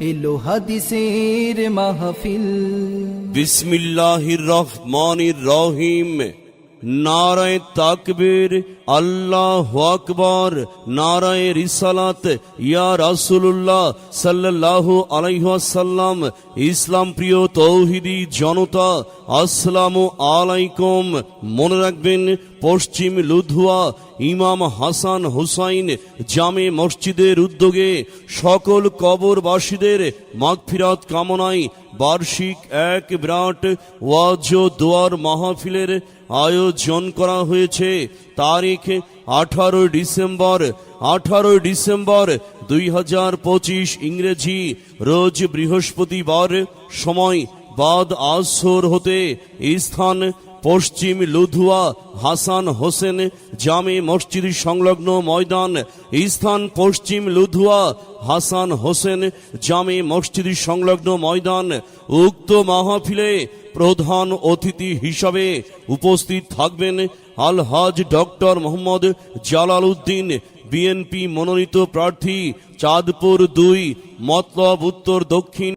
এলো হাদিসের মাহফিল। বিসমিল্লাহির রহমানির রহিম। নারায় তাকবীর, আল্লাহ আকবর, নারায় রিসালাত, ইয়া রাসূলুল্লাহ সাল্লাল্লাহু আলাইহি ওয়াসাল্লাম, ইসলাম প্রিয় তৌহিদি জনতা, আসসালামু আলাইকুম। মনে রাখবেন, পশ্চিম লুধুয়া, ইমাম হাসান হুসাইন জামে মসজিদের উদ্যোগে সকল কবরবাসীদের মাগফিরাত কামনায় বার্ষিক এক বিরাট ওয়াজ দোয়ার মাহফিলের আয়োজন করা হয়েছে তারিখ আঠারো ডিসেম্বর। আঠারো ডিসেম্বর দুই হাজার পঁচিশ ইংরেজি রোজ বৃহস্পতিবার। সময় বাদ আসর হতে স্থান পশ্চিম লুধুয়া হাসান হোসেন জামে মসজিদ সংলগ্ন ময়দান স্থান পশ্চিম লুধুয়া হাসান হোসেন জামে মসজিদ সংলগ্ন ময়দান, উক্ত মাহফিলে প্রধান অতিথি হিসাবে উপস্থিত থাকবেন আলহাজ ডক্টর মোহাম্মদ জালাল উদ্দিন বিএনপি মনোনীত প্রার্থী, চাঁদপুর দুই, মতলব উত্তর দক্ষিণ